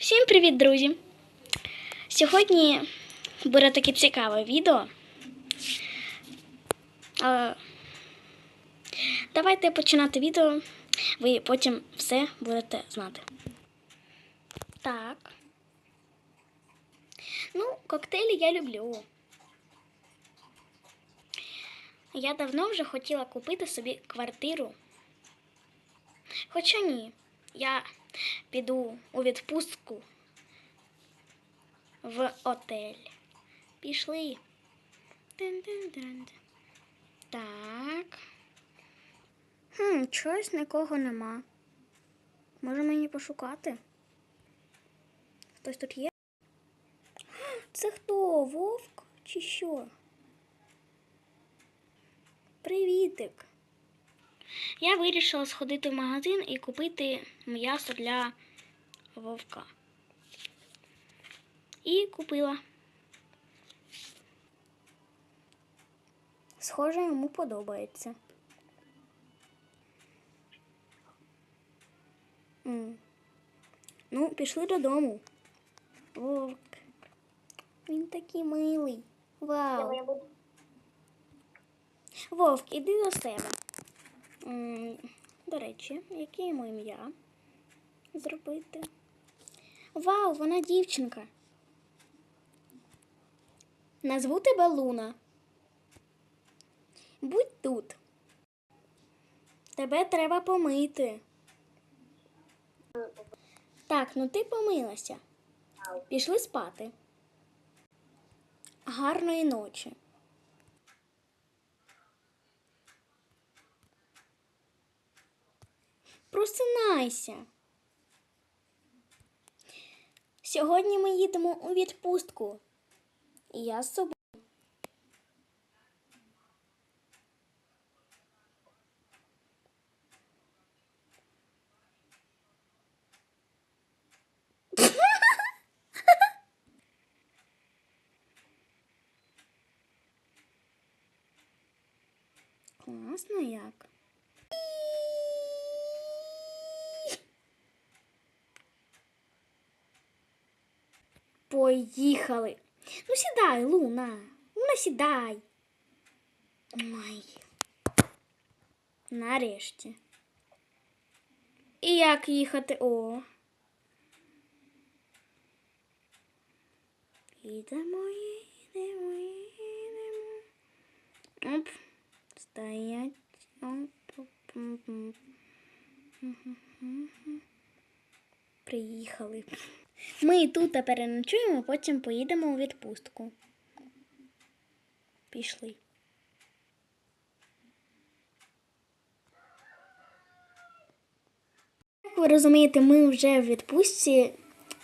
Всім привіт, друзі! Сьогодні буде таке цікаве відео. Давайте починати відео. Ви потім все будете знати. Так. Ну, коктейлі я люблю. Я давно вже хотіла купити собі квартиру. Хоча ні, я піду у відпустку в отель. Пішли. Так. Хм, чогось нікого нема. Може мені пошукати? Хтось тут є? Це хто? Вовк чи що? Привітик. Я вирішила сходити в магазин і купити м'ясо для вовка. І купила. Схоже, йому подобається. М. Ну, пішли додому. Вовк. Він такий милий. Вау. Вовк, іди до себе. До речі, яке йому ім'я зробити? Вау, вона дівчинка. Назву тебе Луна. Будь тут. Тебе треба помити. Так, ну ти помилася. Пішли спати. Гарної ночі. Просинайся. Сьогодні ми їдемо у відпустку. Я з собою. Класно як. Поїхали. Ну сідай, Луна. Луна, сідай. Ой. Нарешті. І як їхати? О. Їдемо, їдемо, їдемо. Оп. Стоять. Оп, оп, оп. Приїхали. Ми тут переночуємо, потім поїдемо у відпустку. Пішли. Як ви розумієте, ми вже в відпустці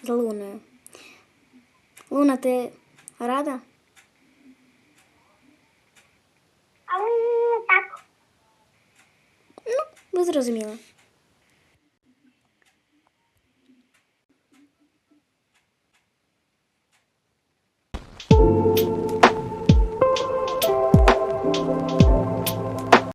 з Луною. Луна, ти рада? Так, Ну, ви зрозуміли.